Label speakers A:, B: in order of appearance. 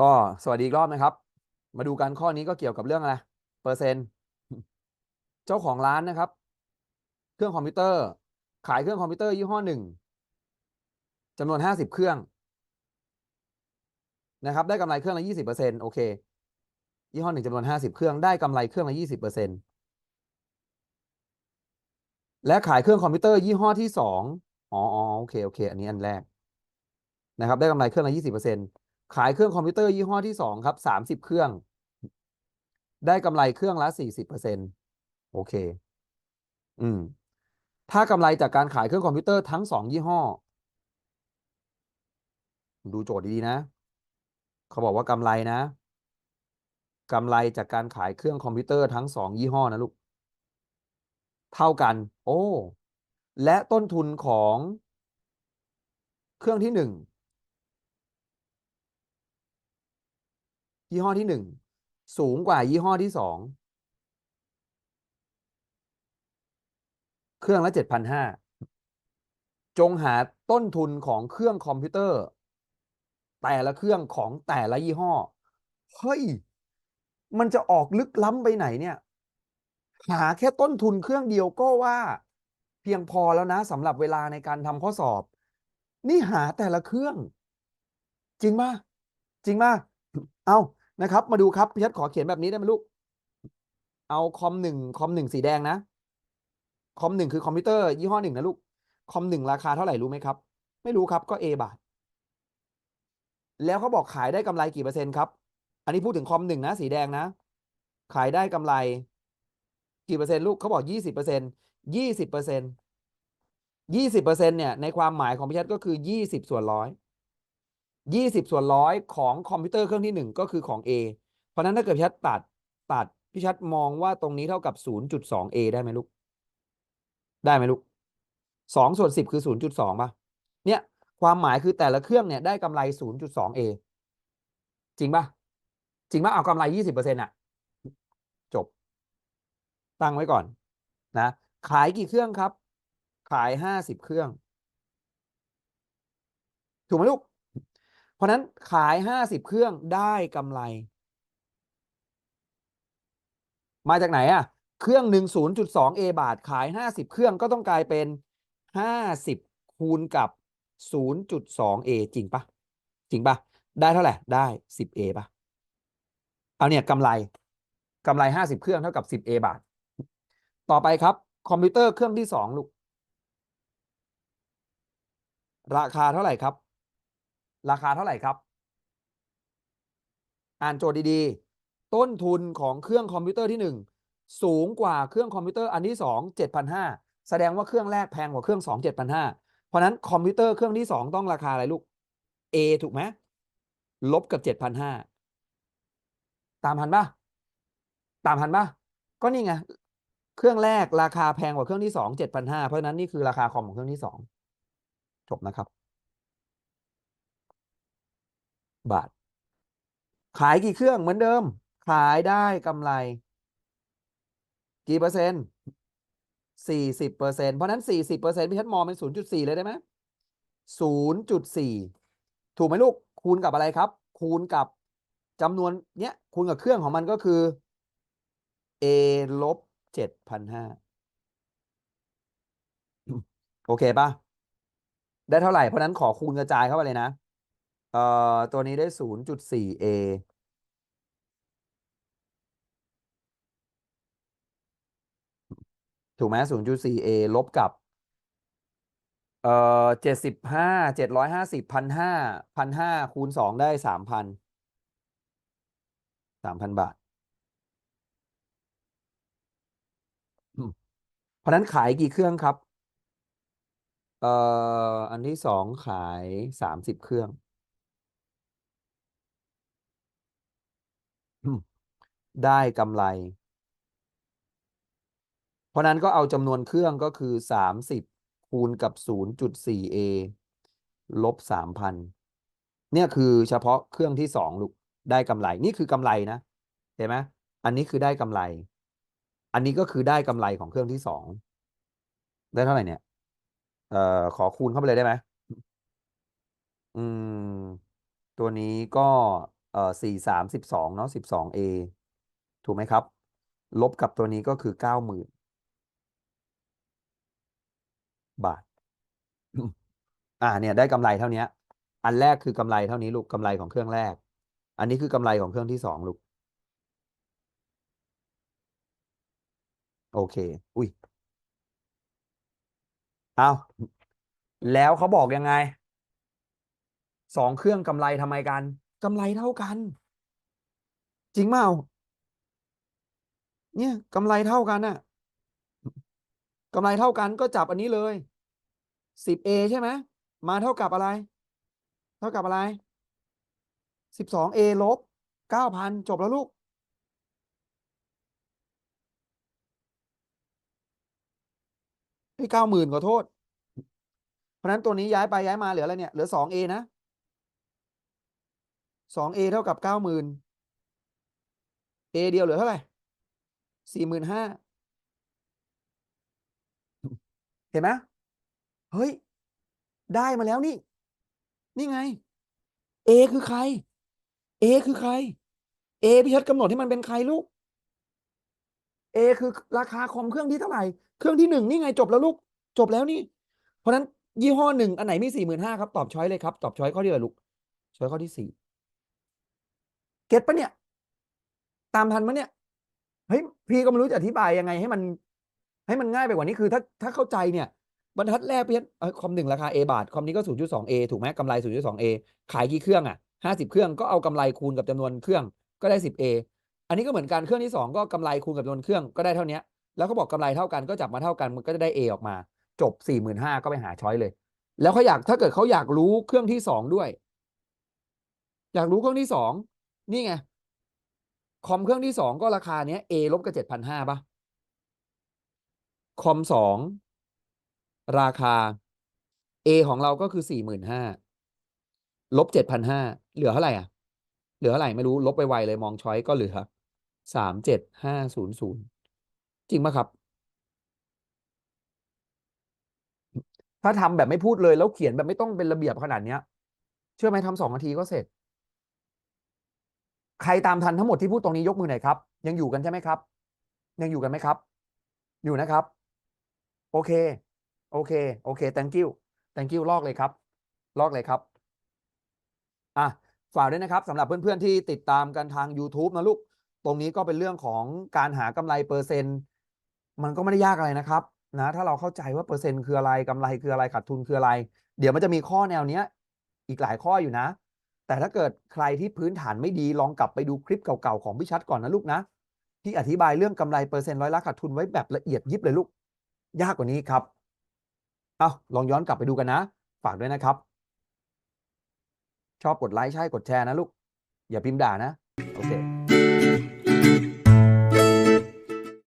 A: ก็สวัสดีอีกรอบนะครับ มาดูกันข้อนี้ก็เกี่ยวกับเรื่องอะไรเปอร์เซ็นต์เจ้าของร้านนะครับ เครื่องคอมพิวเตอร์ ขายเครื่องคอมพิวเตอร์ยี่ห้อหนึ่งจำนวนห้าสิบเครื่อง นะครับ ได้กำไรเครื่องละยี่สิบเปอร์เซ็นต์โอเค ยี่ห้อหนึ่งจำนวนห้าสิบเครื่องได้กำไรเครื่องละยี่สิบเปอร์เซ็นต์และขายเครื่องคอมพิวเตอร์ยี่ห้อที่สองอ๋อโอเคโอเค อันนี้อันแรกนะครับ ได้กำไรเครื่องละยี่สิบเปอร์เซ็นต์ ขายเครื่องคอมพิวเตอร์ยี่ห้อที่สองครับสามสิบเครื่อง ได้กำไรเครื่องละสี่สิบเปอร์เซ็นต์โอเค อืม ถ้ากำไรจากการขายเครื่องคอมพิวเตอร์ทั้งสองยี่ห้อ ดูโจทย์ดีๆนะ เขาบอกว่ากำไรนะกำไรจากการขายเครื่องคอมพิวเตอร์ทั้งสองยี่ห้อนะลูก เท่ากัน โอ้ และต้นทุนของเครื่องที่หนึ่ง ยี่ห้อที่หนึ่งสูงกว่ายี่ห้อที่สองเครื่องละเจ็ดพันห้าจงหาต้นทุนของเครื่องคอมพิวเตอร์ แต่ละเครื่องของแต่ละยี่ห้อ เฮ้ย มันจะออกลึกล้ำไปไหนเนี่ย หาแค่ต้นทุนเครื่องเดียวก็ว่า เพียงพอแล้วนะสำหรับเวลาในการทำข้อสอบ นี่หาแต่ละเครื่อง จริงป่ะจริงป่ะเอา นะครับ มาดูครับพี่ชัดขอเขียนแบบนี้ได้ไหมลูก เอาคอมหนึ่งคอมหนึ่งสีแดงนะ คอมหนึ่งคือคอมพิวเตอร์ยี่ห้อหนึ่งนะลูก คอมหนึ่งราคาเท่าไหร่รู้ไหมครับ ไม่รู้ครับก็ A บาท แล้วเขาบอกขายได้กำไรกี่เปอร์เซ็นต์ครับ อันนี้พูดถึงคอมหนึ่งนะสีแดงนะ ขายได้กำไร กี่เปอร์เซ็นต์ลูกเขาบอกยี่สิบเปอร์เซ็นต์ยี่สิบเปอร์เซ็นต์ยี่สิบเปอร์เซ็นต์เนี่ยในความหมายของพี่ชัดก็คือยี่สิบส่วนร้อย ยี่สิบส่วนร้อยของคอมพิวเตอร์เครื่องที่หนึ่งก็คือของ A เพราะนั้นถ้าเกิดพี่ชัดตัดตัดพี่ชัดมองว่าตรงนี้เท่ากับศูนย์จุดสอง A ได้ไหมลูก ได้ไหมลูกสองส่วนสิบคือศูนย์จุดสองป่ะ เนี่ย ความหมายคือแต่ละเครื่องเนี่ยได้กำไรศูนย์จุดสอง A จริงป่ะ จริงป่ะเอากำไรยี่สิบเปอร์เซ็นต์อะจบ ตั้งไว้ก่อนนะ ขายกี่เครื่องครับ ขายห้าสิบเครื่อง ถูกไหมลูก ราะนั้นขายห้าสิบเครื่องได้กำไร มาจากไหนอะ เครื่องหนึ่งศูนย์จุดสองเอบาท ขายห้าสิบเครื่องก็ต้องกลายเป็นห้าสิบคูณกับศูนย์จุดสองเอจริงปะจริงปะได้เท่าไหร่ได้สิบเอปะเอาเนี่ยกำไรกำไรห้าสิบเครื่องเท่ากับสิบเอบาท ต่อไปครับ คอมพิวเตอร์เครื่องที่สองลูกราคาเท่าไหร่ครับ ราคาเท่าไหร่ครับ อ่านโจทย์ดีๆ ต้นทุนของเครื่องคอมพิวเตอร์ที่หนึ่งสูงกว่าเครื่องคอมพิวเตอร์อันที่สองเจ็ดพันห้าแสดงว่าเครื่องแรกแพงกว่าเครื่องสองเจ็ดพันห้าเพราะนั้นคอมพิวเตอร์เครื่องที่สองต้องราคาอะไรลูก A ถูกไหมลบกับเจ็ดพันห้าตามทันปะตามทันปะก็นี่ไงเครื่องแรกราคาแพงกว่าเครื่องที่สองเจ็ดพันห้าเพราะฉะนั้นนี่คือราคาคอมของเครื่องที่สองจบนะครับ บาท ขายกี่เครื่องเหมือนเดิม ขายได้กำไร กี่เปอร์เซ็นต์สี่สิบเปอร์เซ็นต์เพราะนั้นสี่สิบเปอร์เซ็นต์พี่ชัดมองเป็นศูนย์จุดสี่เลยได้ไหมศูนย์จุดสี่ถูกไหมลูก คูณกับอะไรครับ คูณกับจำนวนเนี้ย คูณกับเครื่องของมันก็คือ a ลบเจ็ดพันห้าโอเคป่ะได้เท่าไหร่ เพราะนั้นขอคูณกระจายเข้าไปเลยนะ เอ่อตัวนี้ได้ศูนย์จุดสี่ a ถูกไหมศูนย์จุดสี่ a ลบกับ เอ่อเจ็ดสิบห้าเจ็ดร้อยห้าสิบพันห้าพันห้าคูณสองได้สามพันสามพันบาท เพราะนั้นขายกี่เครื่องครับ เอ่ออันที่สองขายสามสิบเครื่อง ได้กำไร เพราะนั้นก็เอาจำนวนเครื่องก็คือสามสิบคูณกับศูนย์จุดสี่ a ลบสามพันเนี่ยคือเฉพาะเครื่องที่สองลูกได้กำไร นี่คือกำไรนะ เห็นไหมอันนี้คือได้กำไร อันนี้ก็คือได้กำไรของเครื่องที่สองได้เท่าไหร่เนี่ย เอ่อ ขอคูณเข้าไปเลยได้ไหมอืม ตัวนี้ก็ เอ่อสี่สามสิบสองเนาะสิบสองเอ ถูกไหมครับ ลบกับตัวนี้ก็คือเก้าหมื่นบาท อ่าเนี่ยได้กำไรเท่านี้อันแรกคือกำไรเท่านี้ลูกกำไรของเครื่องแรก อันนี้คือกำไรของเครื่องที่สองลูก โอเค อุ้ยเอาแล้วเขาบอกยังไงสองเครื่องกำไรทำไมกันกำไรเท่ากัน จริงเปล่า เนี่ยกำไรเท่ากันน่ะกำไรเท่ากันก็จับอันนี้เลยสิบเอใช่ไหมมาเท่ากับอะไร เท่ากับอะไรสิบสองเอลบเก้าพันจบแล้วลูก ให้เก้าหมื่นขอโทษ เพราะนั้นตัวนี้ย้ายไปย้ายมาเหลืออะไรเนี่ย เหลือสองเอนะสองเอเท่ากับเก้าหมื่นเอเดียวเหลือเท่าไหร่ สี่หมื่นห้าเห็นไหมเฮ้ย ได้มาแล้วนี่ นี่ไงเอคือใครเอคือใครเอพี่ชัดกำหนดให้มันเป็นใครลูกเอคือราคาคอมเครื่องที่เท่าไหร่ เครื่องที่หนึ่งนี่ไงจบแล้วลูก จบแล้วนี่ เพราะฉะนั้นยี่ห้อหนึ่งอันไหนมีสี่หมื่นห้าครับ ตอบช้อยเลยครับ ตอบช้อยข้อที่อะไรลูก ช้อยข้อที่สี่เก็ตปะเนี่ย ตามทันปะเนี่ย เฮ้ยพี่ก็ไม่รู้จะอธิบายยังไงให้มัน ให้มันง่ายไปกว่านี้คือถ้าถ้าเข้าใจเนี่ย บรรทัดแรกเพี้ยนเอ้ยคอมหนึ่งราคา A บาท คอมนี้ก็ 0.2A ถูกไหมกำไร 0.2A ขายกี่เครื่องอะ50เครื่องก็เอากำไรคูณกับจำนวนเครื่องก็ได้ 10A อันนี้ก็เหมือนกันเครื่องที่2ก็กำไรคูณกับจำนวนเครื่องก็ได้เท่านี้แล้วเขาบอกกำไรเท่ากันก็จับมาเท่ากันมันก็จะได้ A ออกมา จบ45,000ก็ไปหาช้อยเลย แล้วเขาอยากถ้าเกิดเขาอยากรู้เครื่องที่2ด้วย อยากรู้เครื่องที่2นี่ไง คอมเครื่องที่2ก็ราคาเนี้ย A ลบกับ7,500ป่ะ คอมสองราคา A ของเราก็คือสี่หมื่นห้าลบเจ็ดพันห้าเหลือเท่าไหร่อะ เหลือเท่าไหร่ไม่รู้ลบไปไวเลยมองช้อยก็เหลือสามเจ็ดห้าศูนย์ศูนย์จริงไหมครับ ถ้าทำแบบไม่พูดเลยแล้วเขียนแบบไม่ต้องเป็นระเบียบขนาดเนี้ย เชื่อไหมทำสองนาทีก็เสร็จ ใครตามทันทั้งหมดที่พูดตรงนี้ยกมือหน่อยครับ ยังอยู่กันใช่ไหมครับ ยังอยู่กันไหมครับ อยู่นะครับ โอเค โอเค โอเค thank you thank you ลอกเลยครับ ลอกเลยครับ อะ ฝากด้วยนะครับสำหรับเพื่อนๆที่ติดตามกันทาง YouTube นะลูก ตรงนี้ก็เป็นเรื่องของการหากำไรเปอร์เซ็นต์ มันก็ไม่ได้ยากอะไรนะครับนะ ถ้าเราเข้าใจว่าเปอร์เซ็นต์คืออะไรกำไรคืออะไรขาดทุนคืออะไร เดี๋ยวมันจะมีข้อแนวเนี้ย อีกหลายข้ออยู่นะ แต่ถ้าเกิดใครที่พื้นฐานไม่ดีลองกลับไปดูคลิปเก่าๆของพี่ชัดก่อนนะลูกนะที่อธิบายเรื่องกำไรเปอร์เซ็นต์ร้อยละขาดทุนไว้แบบละเอียดยิบเลยลูก ยากกว่านี้ครับ เอาลองย้อนกลับไปดูกันนะ ฝากด้วยนะครับ ชอบกดไลค์ใช่กดแชร์นะลูก อย่าพิมพ์ด่านะ โอเค